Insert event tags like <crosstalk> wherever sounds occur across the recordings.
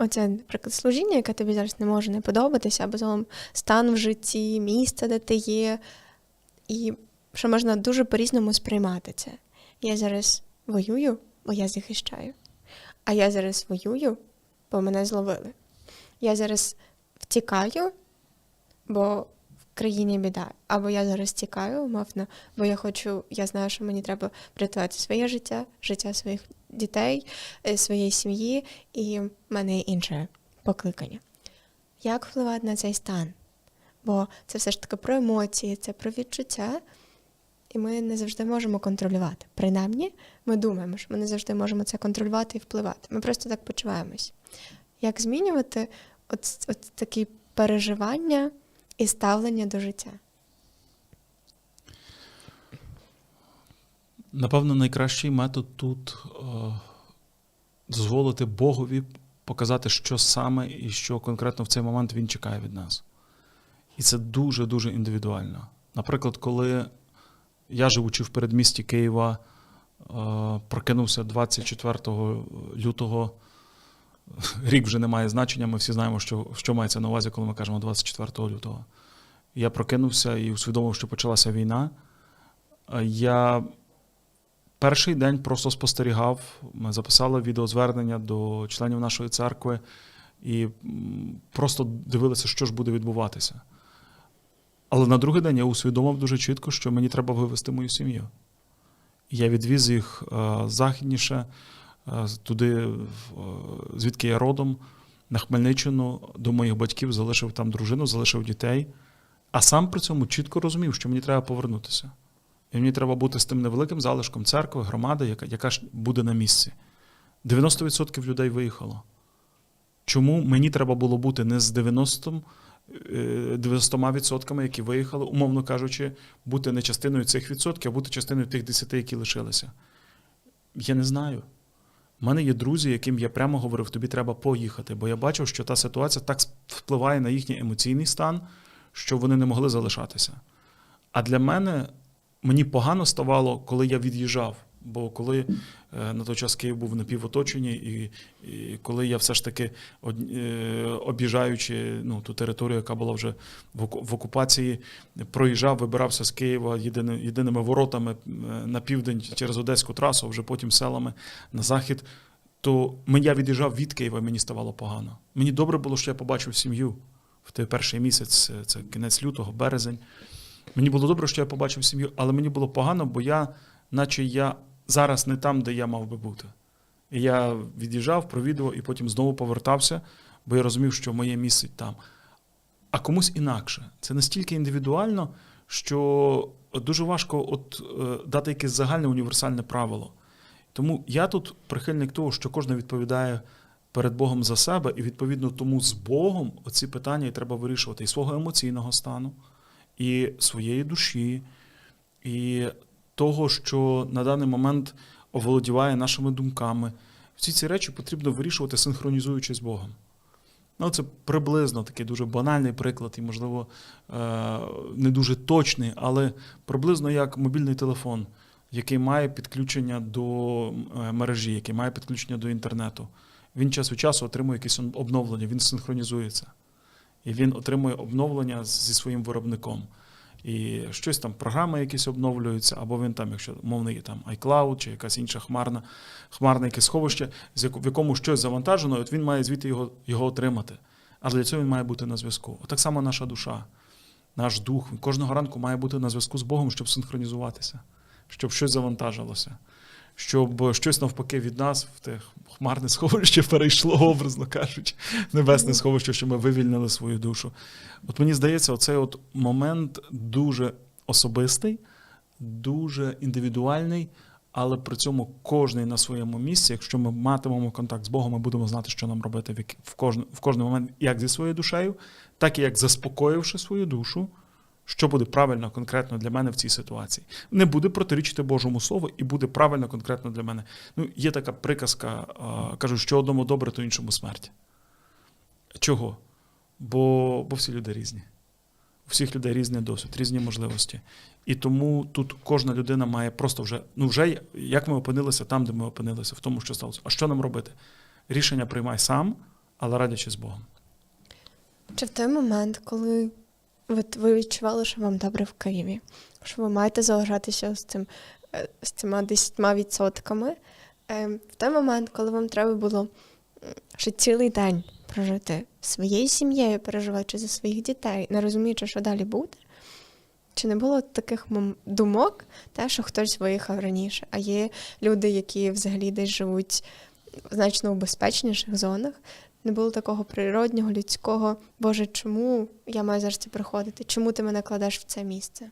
оце, наприклад, служіння, яке тобі зараз не може не подобатися, або загалом стан в житті, місце, де ти є, і що можна дуже по-різному сприймати це. Я зараз воюю, бо я захищаю. А я зараз воюю, бо мене зловили. Я зараз втікаю, бо країні біда. Або я зараз тікаю, умовно, бо я хочу, я знаю, що мені треба врятувати своє життя, життя своїх дітей, е, своєї сім'ї, і в мене інше покликання. Як впливати на цей стан? Бо це все ж таки про емоції, це про відчуття, і ми не завжди можемо контролювати. Принаймні, ми думаємо, що ми не завжди можемо це контролювати і впливати. Ми просто так почуваємось. Як змінювати от, от такі переживання і ставлення до життя? Напевно, найкращий метод тут е, дозволити Богові показати, що саме і що конкретно в цей момент він чекає від нас. І це дуже-дуже індивідуально. Наприклад, коли я, живучи в передмісті Києва, е, прокинувся 24 лютого, <laughs> рік вже не має значення, ми всі знаємо, що, що мається на увазі, коли ми кажемо 24 лютого. Я прокинувся і усвідомив, що почалася війна. Е, Я перший день просто спостерігав. Ми записали відеозвернення до членів нашої церкви і просто дивилися, що ж буде відбуватися. Але на другий день я усвідомив дуже чітко, що мені треба вивезти мою сім'ю. Я відвіз їх е, західніше, туди, е, звідки я родом, на Хмельниччину, до моїх батьків, залишив там дружину, залишив дітей. А сам при цьому чітко розумів, що мені треба повернутися. І мені треба бути з тим невеликим залишком церкви, громади, яка, яка ж буде на місці. 90% людей виїхало. Чому мені треба було бути не з 90, е, 90%, які виїхали, умовно кажучи, бути не частиною цих відсотків, а бути частиною тих 10, які лишилися? Я не знаю. У мене є друзі, яким я прямо говорив, тобі треба поїхати, бо я бачив, що та ситуація так впливає на їхній емоційний стан, що вони не могли залишатися. А для мене мені погано ставало, коли я від'їжджав. Бо коли е, на той час Київ був напівоточений, і, і коли я все ж таки, е, об'їжджаючи ну, ту територію, яка була вже в, окупації, проїжджав, вибирався з Києва єдини, єдиними воротами е, на південь через Одеську трасу, вже потім селами на захід, то я від'їжджав від Києва, мені ставало погано. Мені добре було, що я побачив сім'ю в той перший місяць, це кінець лютого, березень. Мені було добре, що я побачив сім'ю, але мені було погано, бо я, наче я зараз не там, де я мав би бути. І я від'їжджав, провідував і потім знову повертався, бо я розумів, що моє місце там. А комусь інакше. Це настільки індивідуально, що дуже важко от, е, дати якесь загальне універсальне правило. Тому я тут прихильник того, що кожен відповідає перед Богом за себе, і відповідно тому з Богом оці питання і треба вирішувати і свого емоційного стану, і своєї душі, і того, що на даний момент оволодіває нашими думками. Всі ці речі потрібно вирішувати, синхронізуючи з Богом. Ну, це приблизно такий дуже банальний приклад, і, можливо, е, не дуже точний, але приблизно як мобільний телефон, який має підключення до е, мережі, який має підключення до інтернету. Він час від часу отримує якісь обновлення, він синхронізується. І він отримує обновлення зі своїм виробником. І щось там, програми якісь обновлюються, або він там, якщо мовний там iCloud чи якась інша хмарна, хмарне якесь сховище, з яку в якому щось завантажено, і от він має звідти його, його отримати. А для цього він має бути на зв'язку. Отак само наша душа, наш дух. Кожного ранку має бути на зв'язку з Богом, щоб синхронізуватися, щоб щось завантажилося, щоб щось навпаки від нас в те хмарне сховище перейшло, образно кажучи, небесне сховище, що ми вивільнили свою душу. От мені здається, оцей от момент дуже особистий, дуже індивідуальний, але при цьому кожний на своєму місці, якщо ми матимемо контакт з Богом, ми будемо знати, що нам робити в, кожен, в кожний момент, як зі своєю душею, так і як заспокоївши свою душу, що буде правильно конкретно для мене в цій ситуації. Не буде протирічити Божому Слову і буде правильно конкретно для мене. Ну, є така приказка, а, кажуть, що одному добре, то іншому смерть. Чого? Бо, бо всі люди різні. У всіх людей різний досвід, різні можливості. І тому тут кожна людина має просто вже, ну вже як ми опинилися там, де ми опинилися, в тому, що сталося. А що нам робити? Рішення приймай сам, але радячи з Богом. Чи в той момент, коли от ви відчували, що вам добре в Києві, що ви маєте залишатися з цим е, з цими 10 відсотками, е, в той момент, коли вам треба було ще цілий день прожити своєю сім'єю, переживаючи за своїх дітей, не розуміючи, що далі буде, чи не було таких думок, те, що хтось виїхав раніше, а є люди, які взагалі десь живуть значно у безпечніших зонах, не було такого природнього, людського, Боже, чому я маю зараз це приходити? Чому ти мене кладеш в це місце?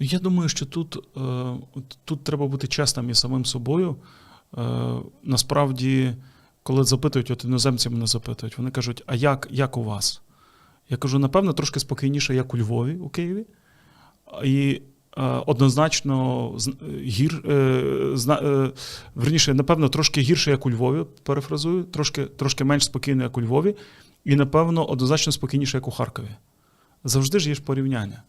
Ну, я думаю, що тут, е, тут треба бути чесним із самим собою. Е, насправді, коли запитують, от іноземці мене запитують, вони кажуть, а як, як у вас? Я кажу, напевно, трошки спокійніше, як у Львові, у Києві. І однозначно гір, е, е, верніше, напевно, трошки гірше, як у Львові, перефразую, трошки, трошки менш спокійно, як у Львові, і, напевно, однозначно спокійніше, як у Харкові. Завжди ж є ж порівняння.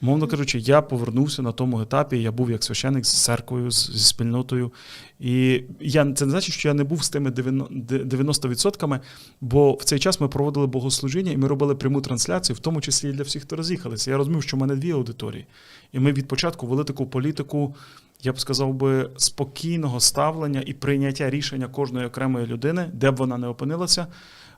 Мовно кажучи, я повернувся на тому етапі, я був як священик з церквою, зі спільнотою. І я, це не значить, що я не був з тими 90%, бо в цей час ми проводили богослужіння і ми робили пряму трансляцію, в тому числі і для всіх, хто роз'їхалися. Я розумів, що в мене дві аудиторії. І ми від початку вели таку політику, я б сказав би, спокійного ставлення і прийняття рішення кожної окремої людини, де б вона не опинилася.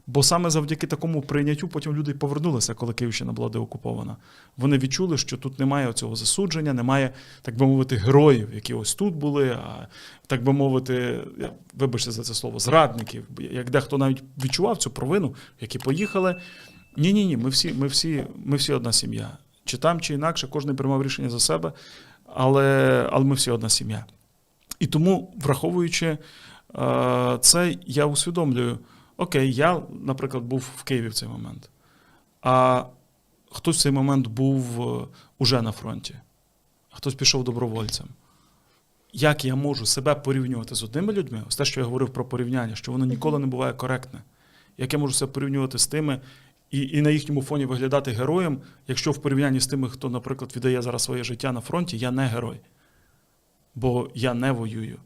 Бо саме завдяки такому прийняттю потім люди повернулися, коли Київщина була деокупована. Вони відчули, що тут немає цього засудження, немає, так би мовити, героїв, які ось тут були, а так би мовити, вибачте за це слово, зрадників. Як дехто навіть відчував цю провину, які поїхали. Ні, ні, ні, ми всі, ми всі, ми всі одна сім'я. Чи там, чи інакше, кожен приймав рішення за себе, але, але ми всі одна сім'я. І тому, враховуючи це, я усвідомлюю. Окей, я, наприклад, був в Києві в цей момент, а хтось в цей момент був е, уже на фронті, а хтось пішов добровольцем. Як я можу себе порівнювати з одними людьми? Ось те, що я говорив про порівняння, що воно ніколи не буває коректне. Як я можу себе порівнювати з тими і, і на їхньому фоні виглядати героєм, якщо в порівнянні з тими, хто, наприклад, віддає зараз своє життя на фронті, я не герой, бо я не воюю.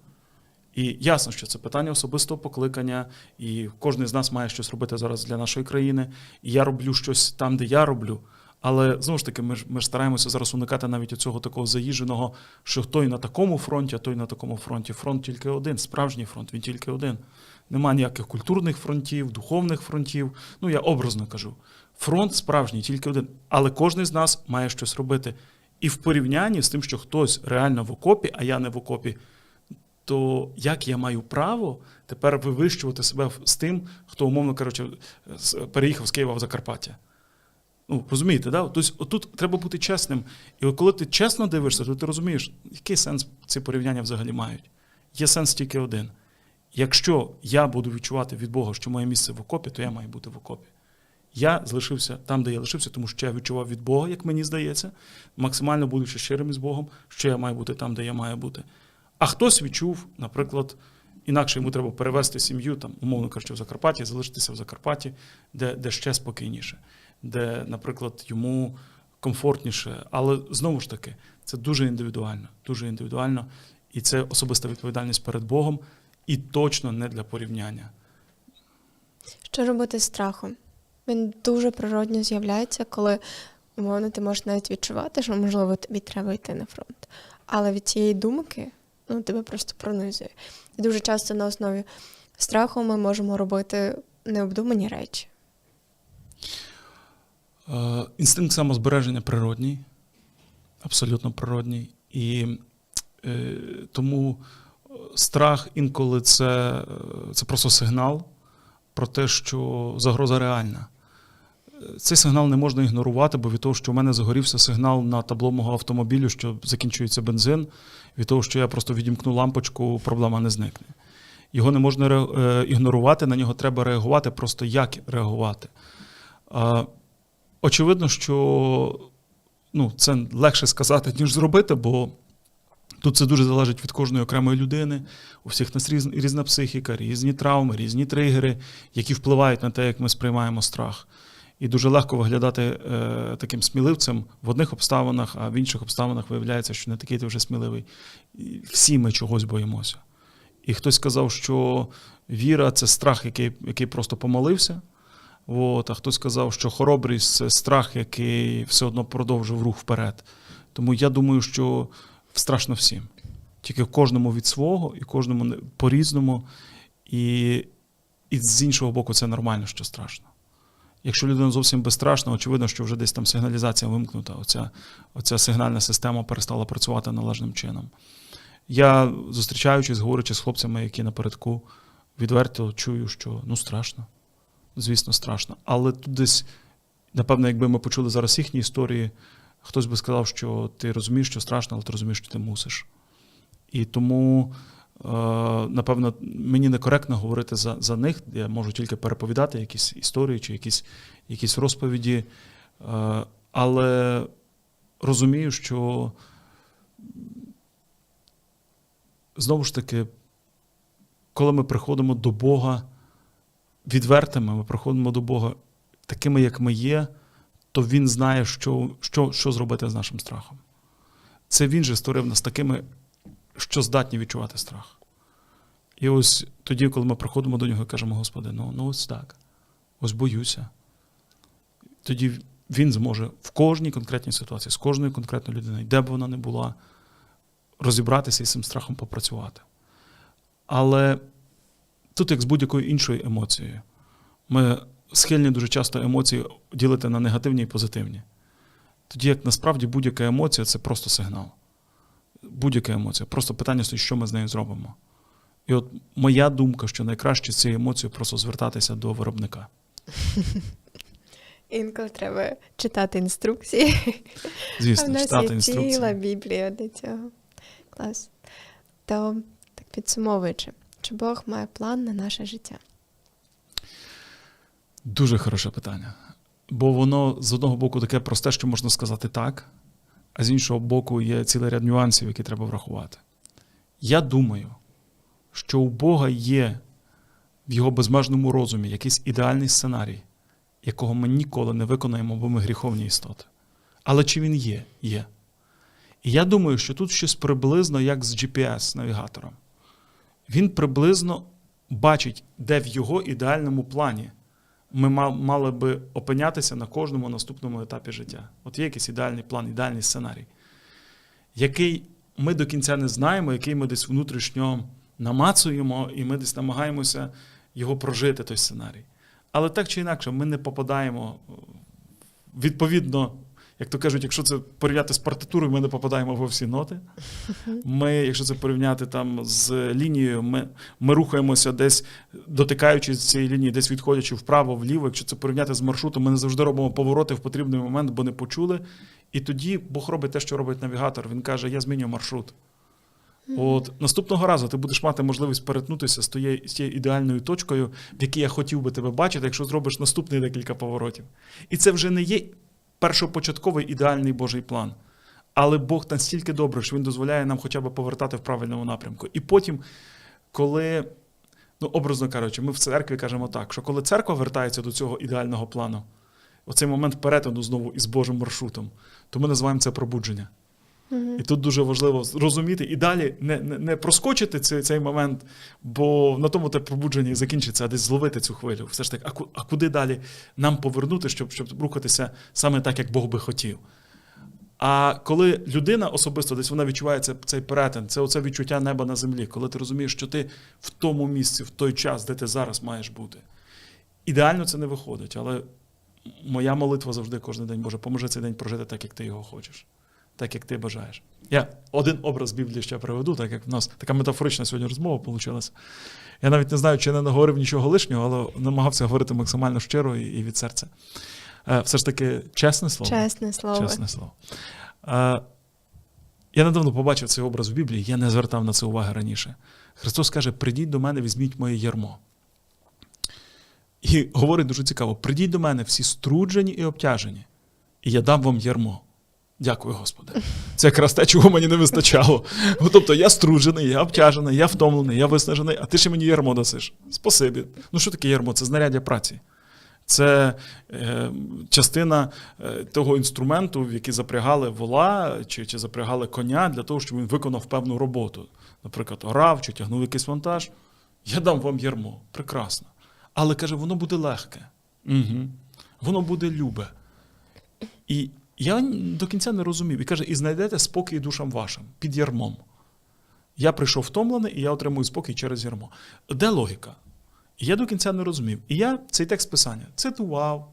І ясно, що це питання особистого покликання, і кожен з нас має щось робити зараз для нашої країни. І я роблю щось там, де я роблю. Але знову ж таки, ми ж, ми ж стараємося зараз уникати навіть цього такого заїждженого, що той на такому фронті, а той на такому фронті. Фронт тільки один, справжній фронт, він тільки один. Нема ніяких культурних фронтів, духовних фронтів. Ну, я образно кажу. Фронт справжній, тільки один. Але кожен з нас має щось робити. І в порівнянні з тим, що хтось реально в окопі, а я не в окопі, то як я маю право тепер вивищувати себе з тим, хто, умовно кажучи, переїхав з Києва в Закарпаття? Ну, розумієте, да? Тобто, тут треба бути чесним. І коли ти чесно дивишся, то ти розумієш, який сенс ці порівняння взагалі мають. Є сенс тільки один. Якщо я буду відчувати від Бога, що моє місце в окопі, то я маю бути в окопі. Я залишився там, де я лишився, тому що я відчував від Бога, як мені здається, максимально будучи щирим із Богом, що я маю бути там, де я маю бути. А хтось відчув, наприклад, інакше йому треба перевести сім'ю, там, умовно кажучи, в Закарпатті, залишитися в Закарпатті, де, де ще спокійніше, де, наприклад, йому комфортніше. Але знову ж таки, це дуже індивідуально, дуже індивідуально, і це особиста відповідальність перед Богом, і точно не для порівняння. Що робити з страхом? Він дуже природньо з'являється, коли умовно ти можеш навіть відчувати, що можливо тобі треба йти на фронт. Але від цієї думки ну, тебе просто пронизує. І дуже часто на основі страху ми можемо робити необдумані речі. Е, Інстинкт самозбереження природній, абсолютно природній. І е, тому е, страх інколи це, е, це просто сигнал про те, що загроза реальна. Цей сигнал не можна ігнорувати, бо від того, що в мене загорівся сигнал на табло мого автомобілю, що закінчується бензин, від того, що я просто відімкну лампочку, проблема не зникне. Його не можна е, ігнорувати, на нього треба реагувати, просто як реагувати. Очевидно, що ну, це легше сказати, ніж зробити, бо тут це дуже залежить від кожної окремої людини. У всіх нас різ, різна психіка, різні травми, різні тригери, які впливають на те, як ми сприймаємо страх. І дуже легко виглядати е, таким сміливцем в одних обставинах, а в інших обставинах виявляється, що не такий ти вже сміливий. І всі ми чогось боїмося. І хтось сказав, що віра це страх, який, який просто помолився. От, а хтось сказав, що хоробрість це страх, який все одно продовжив рух вперед. Тому я думаю, що страшно всім. Тільки кожному від свого і кожному по-різному. І, і з іншого боку, це нормально, що страшно. Якщо людина зовсім безстрашна, очевидно, що вже десь там сигналізація вимкнута, оця, оця сигнальна система перестала працювати належним чином. Я, зустрічаючись, говорячи з хлопцями, які напередку, відверто чую, що ну страшно. Звісно, страшно. Але тут десь, напевно, якби ми почули зараз їхні історії, хтось би сказав, що ти розумієш, що страшно, але ти розумієш, що ти мусиш. І тому, напевно, мені некоректно говорити за, за них. Я можу тільки переповідати якісь історії чи якісь, якісь розповіді. Е, але розумію, що знову ж таки, коли ми приходимо до Бога відвертими, ми приходимо до Бога такими, як ми є, то Він знає, що, що, що зробити з нашим страхом. Це Він же створив нас такими, що здатні відчувати страх. І ось тоді, коли ми приходимо до нього і кажемо, Господи, ну, ну ось так, ось боюся. Тоді він зможе в кожній конкретній ситуації, з кожною конкретною людиною, де б вона не була, розібратися і з цим страхом попрацювати. Але тут, як з будь-якою іншою емоцією, ми схильні дуже часто емоції ділити на негативні і позитивні. Тоді як насправді будь-яка емоція це просто сигнал. Будь-яка емоція. Просто питання стоїть, що ми з нею зробимо. І от моя думка, що найкраще з цією емоцією просто звертатися до виробника. <laughs> Інколи треба читати інструкції. а в Звісно, нас читати є інструкції. ціла Біблія для цього. Клас. То так підсумовуючи, чи Бог має план на наше життя? Дуже хороше питання. Бо воно з одного боку таке просте, що можна сказати так, а з іншого боку, є цілий ряд нюансів, які треба врахувати. Я думаю, що у Бога є в його безмежному розумі якийсь ідеальний сценарій, якого ми ніколи не виконаємо, бо ми гріховні істоти. Але чи він є? Є. І я думаю, що тут щось приблизно як з GPS-навігатором. Він приблизно бачить, де в його ідеальному плані ми мали би опинятися на кожному наступному етапі життя. От є якийсь ідеальний план, ідеальний сценарій, який ми до кінця не знаємо, який ми десь внутрішньо намацуємо, і ми десь намагаємося його прожити, той сценарій. Але так чи інакше, ми не попадаємо е, відповідно. Як то кажуть, якщо це порівняти з партитурою, ми не попадаємо во всі ноти. Ми, якщо це порівняти там з лінією, ми, ми рухаємося десь, дотикаючись цієї лінії, десь відходячи вправо, вліво. Якщо це порівняти з маршрутом, ми не завжди робимо повороти в потрібний момент, бо не почули. І тоді Бог робить те, що робить навігатор. Він каже: Я змінюю маршрут. От наступного разу ти будеш мати можливість перетнутися з тією, з тією ідеальною точкою, в якій я хотів би тебе бачити, якщо зробиш наступний декілька поворотів. І це вже не є першопочатковий ідеальний Божий план. Але Бог настільки добрий, що він дозволяє нам хоча б повертати в правильному напрямку. І потім, коли, ну, образно кажучи, ми в церкві кажемо так, що коли церква вертається до цього ідеального плану, оцей момент перетину знову із Божим маршрутом, то ми називаємо це пробудження. І тут дуже важливо зрозуміти і далі не, не, не проскочити цей, цей момент, бо на тому те пробудження закінчиться, а десь зловити цю хвилю. Все ж таки, а, а куди далі нам повернути, щоб, щоб рухатися саме так, як Бог би хотів. А коли людина особисто десь вона відчуває це, цей перетин, це оце відчуття неба на землі, коли ти розумієш, що ти в тому місці, в той час, де ти зараз маєш бути. Ідеально це не виходить, але моя молитва завжди кожен день, Боже, поможи цей день прожити так, як ти його хочеш, так, як ти бажаєш. Я один образ Біблії ще приведу, так як в нас така метафорична сьогодні розмова вийшла. Я навіть не знаю, чи не наговорив нічого лишнього, але намагався говорити максимально щиро і, і від серця. Е, Все ж таки, чесне слово. Чесне слово. Чесне слово. Е, я недавно побачив цей образ в Біблії, я не звертав на це уваги раніше. Христос каже: придіть до мене, візьміть моє ярмо. І говорить дуже цікаво: придіть до мене всі струджені і обтяжені, і я дам вам ярмо. Дякую, Господи. Це якраз те, чого мені не вистачало. Ну, Тобто я струджений, я обтяжений, я втомлений, я виснажений, а ти ще мені ярмо дасиш. Спасибі. Ну що таке ярмо? Це знаряддя праці. Це е, частина е, того інструменту, в який запрягали вола чи, чи запрягали коня для того, щоб він виконав певну роботу. Наприклад, орав чи тягнув якийсь вантаж. Я дам вам ярмо. Прекрасно. Але каже, воно буде легке. Угу. Воно буде любе. І я до кінця не розумів. І каже, і знайдете спокій душам вашим під ярмом. Я прийшов втомлений, і я отримую спокій через ярмо. Де логіка? Я до кінця не розумів. І я цей текст писання цитував,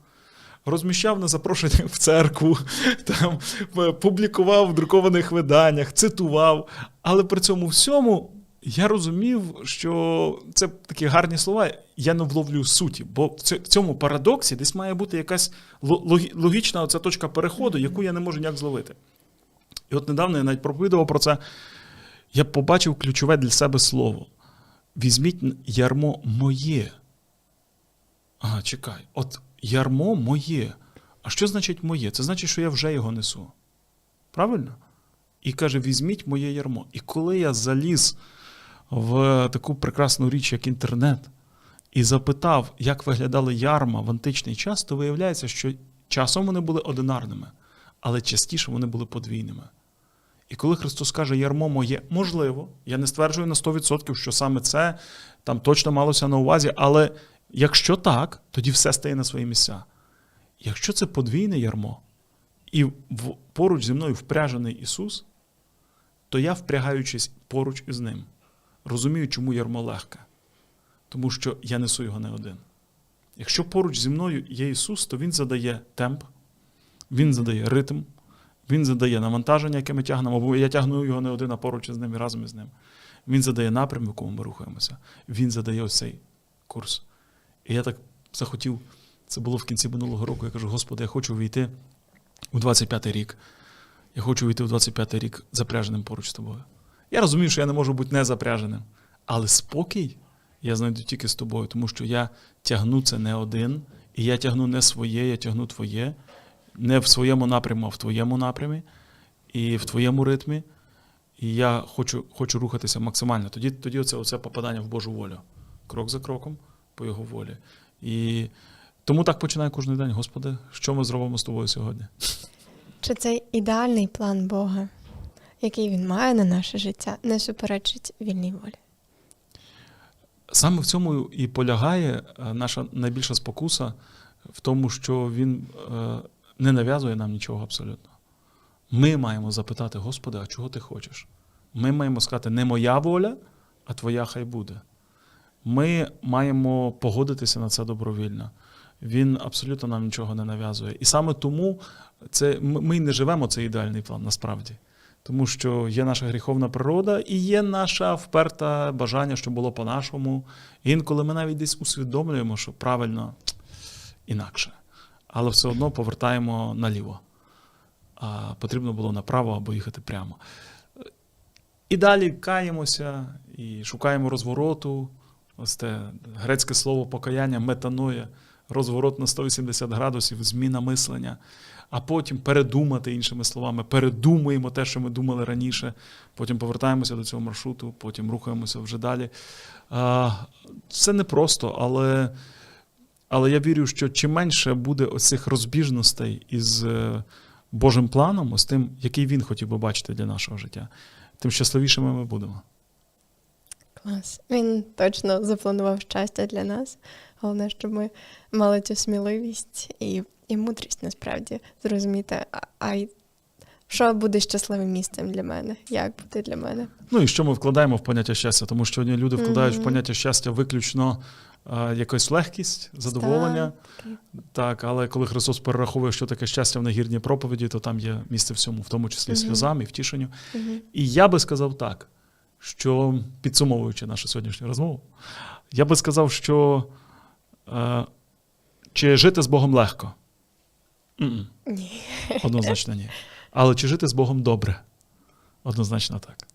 розміщав на запрошення в церкву, <laughs> там, е, публікував в друкованих виданнях, цитував. Але при цьому всьому я розумів, що це такі гарні слова, я не вловлю суті, бо в цьому парадоксі десь має бути якась логічна оця точка переходу, яку я не можу ніяк зловити. І от недавно я навіть проповідував про це. Я побачив ключове для себе слово. Візьміть ярмо моє. Ага, чекай. От ярмо моє. А що значить моє? Це значить, що я вже його несу. Правильно? І каже: візьміть моє ярмо. І коли я заліз в таку прекрасну річ, як інтернет, і запитав, як виглядали ярма в античний час, то виявляється, що часом вони були одинарними, але частіше вони були подвійними. І коли Христос каже, ярмо моє, можливо, я не стверджую на 100%, що саме це там точно малося на увазі, але якщо так, тоді все стає на свої місця. Якщо це подвійне ярмо, і поруч зі мною впряжений Ісус, то я, впрягаючись поруч із ним, розумію, чому ярмо легке. Тому що я несу його не один. Якщо поруч зі мною є Ісус, то Він задає темп, Він задає ритм, Він задає навантаження, яке ми тягнемо, бо я тягну його не один, а поруч із ним і разом із ним. Він задає напрям, в якому ми рухаємося. Він задає ось цей курс. І я так захотів, це було в кінці минулого року. Я кажу: Господи, я хочу війти у 25-й рік. Я хочу війти у 25-й рік запряженим поруч з тобою. Я розумію, що я не можу бути не запряженим, але спокій я знайду тільки з тобою, тому що я тягну це не один, і я тягну не своє, я тягну твоє, не в своєму напряму, а в твоєму напрямі і в твоєму ритмі. І я хочу, хочу рухатися максимально. Тоді, тоді оце, оце попадання в Божу волю. Крок за кроком по його волі. І тому так починаю кожен день. Господи, що ми зробимо з тобою сьогодні? Чи цей ідеальний план Бога, який він має на наше життя, не суперечить вільній волі? Саме в цьому і полягає е, наша найбільша спокуса в тому, що він е, не нав'язує нам нічого абсолютно. Ми маємо запитати, Господи, а чого ти хочеш? Ми маємо сказати, не моя воля, а твоя хай буде. Ми маємо погодитися на це добровільно. Він абсолютно нам нічого не нав'язує. І саме тому це, ми не живемо цей ідеальний план насправді. Тому що є наша гріховна природа і є наша вперта бажання, щоб було по-нашому. Інколи ми навіть десь усвідомлюємо, що правильно інакше. Але все одно повертаємо наліво. А потрібно було направо або їхати прямо. І далі каємося і шукаємо розвороту. Ось те грецьке слово покаяння, метаноя, розворот на 180 градусів, зміна мислення, а потім передумати, іншими словами, передумуємо те, що ми думали раніше, потім повертаємося до цього маршруту, потім рухаємося вже далі. Це непросто, але, але я вірю, що чим менше буде оцих розбіжностей із е, Божим планом, ось тим, який він хотів би бачити для нашого життя, тим щасливішими ми будемо. Клас. Він точно запланував щастя для нас. Головне, щоб ми мали цю сміливість і, і мудрість насправді зрозуміти, а, а що буде щасливим місцем для мене, як буде для мене. Ну і що ми вкладаємо в поняття щастя? Тому що одні люди вкладають в поняття щастя виключно якусь легкість, задоволення. Так, але коли Христос перераховує, що таке щастя в нагірній проповіді, то там є місце всьому, в тому числі Мгм. сльозам і втішенню. Мгм. І я би сказав так, що підсумовуючи нашу сьогоднішню розмову, я би сказав, що чи жити з Богом легко? Ні. Однозначно ні. Але чи жити з Богом добре? Однозначно так.